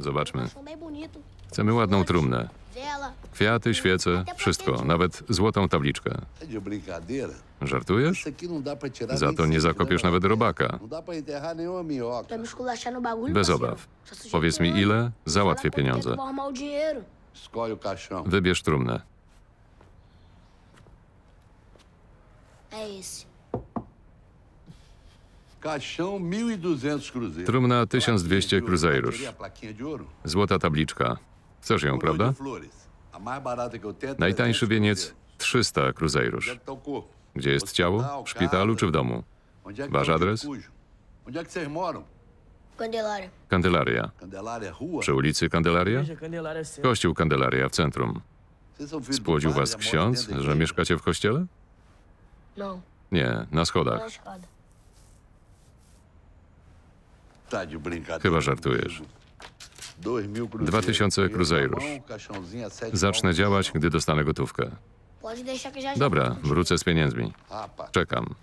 Zobaczmy. Chcemy ładną trumnę. Kwiaty, świece, wszystko, nawet złotą tabliczkę. Żartujesz? Za to nie zakopiesz nawet robaka. Bez obaw. Powiedz mi ile, załatwię pieniądze. Wybierz trumnę. É esse. Caixão, 1.200 cruzeiros. Trumna 1200 Plaquinha de ouro. cruzeiros. Złota tabliczka. Chcesz ją, prawda? Najtańszy 300 wieniec cruzeiros. 300 kruzejrusz. Onde é que tá o corpo? Gdzie jest ciało? W szpitalu czy w domu? Wasz adres? Candelária. Kandelaria. Przy ulicy Kandelaria? Kościół Kandelaria w centrum. Spłodził was ksiądz, że mieszkacie w kościele? Nie, na schodach. na escada. Chyba żartujesz. Dois mil cruzeiros. 2000 Dinheiro na cruzeiros. Zacznę działać, gdy dostanę gotówkę. Dobra, wrócę z pieniędzmi. Czekam.